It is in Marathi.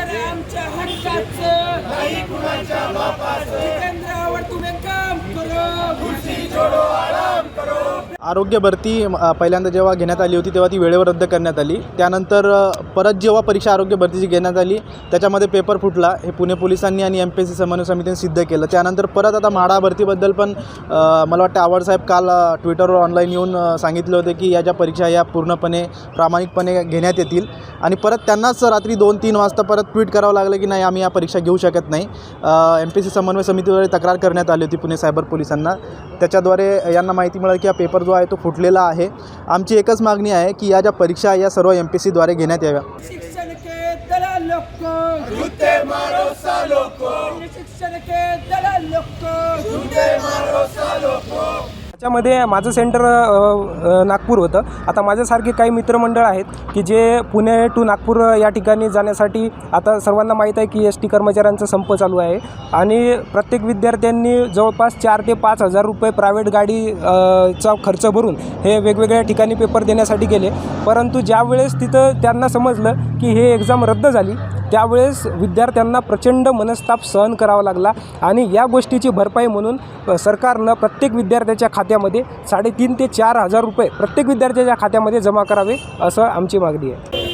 आमच्या हक्काचं बापाचं. केंद्रावर तुम्ही काम करो. खुर्ची आरोग्य भरती पहिल्यांदा जेव्हा घेण्यात आली होती तेव्हा ती वेळेवर रद्द करण्यात आली. त्यानंतर परत जेव्हा परीक्षा आरोग्य भरतीची घेण्यात आली त्याच्यामध्ये पेपर फुटला. हे पुणे पोलिसांनी आणि एम पी एस सी समन्वय समितीने सिद्ध केलं. त्यानंतर परत आता म्हाडा भरतीबद्दल पण मला वाटतं आवडसाहेब काल ट्विटरवर ऑनलाईन येऊन सांगितले सांगितलं होतं की या ज्या परीक्षा या पूर्णपणे प्रामाणिकपणे घेण्यात येतील. आणि परत त्यांनाच रात्री दोन तीन वाजता परत ट्विट करावं लागलं की नाही आम्ही या परीक्षा घेऊ शकत नाही. एम पी सी समन्वय समितीद्वारे तक्रार करण्यात आली होती पुणे सायबर पोलिसांना. त्याच्याद्वारे यांना माहिती मिळाली की हा पेपर जो आहे तो फुटलेला आहे. आमची एकच मागणी आहे की या ज्या परीक्षा या सर्व एम पी सीद्वारे घेण्यात याव्या. शिक्षण के दलाल लोक. झूठे मारो सालो को शिक्षण के त्याच्यामध्ये माझं सेंटर नागपूर होतं. आता माझ्यासारखे काही मित्रमंडळ आहेत की जे पुणे टू नागपूर या ठिकाणी जाण्यासाठी आता सर्वांना माहीत आहे की एस टी कर्मचाऱ्यांचा संप चालू आहे. आणि प्रत्येक विद्यार्थ्यांनी जवळपास चार ते पाच हजार रुपये प्रायव्हेट गाडी चा खर्च भरून हे वेगवेगळ्या ठिकाणी पेपर देण्यासाठी गेले. परंतु ज्यावेळेस तिथं त्यांना समजलं की हे एक्झाम रद्द झाली त्यावेळेस विद्यार्थ्यांना प्रचंड मनस्ताप सहन करावा लागला आणि या गोष्टीची भरपाई म्हणून सरकारनं प्रत्येक विद्यार्थ्याच्या खात्यामध्ये साडेतीन ते चार हजार रुपये प्रत्येक विद्यार्थ्याच्या खात्यामध्ये जमा करावे असं आमची मागणी आहे.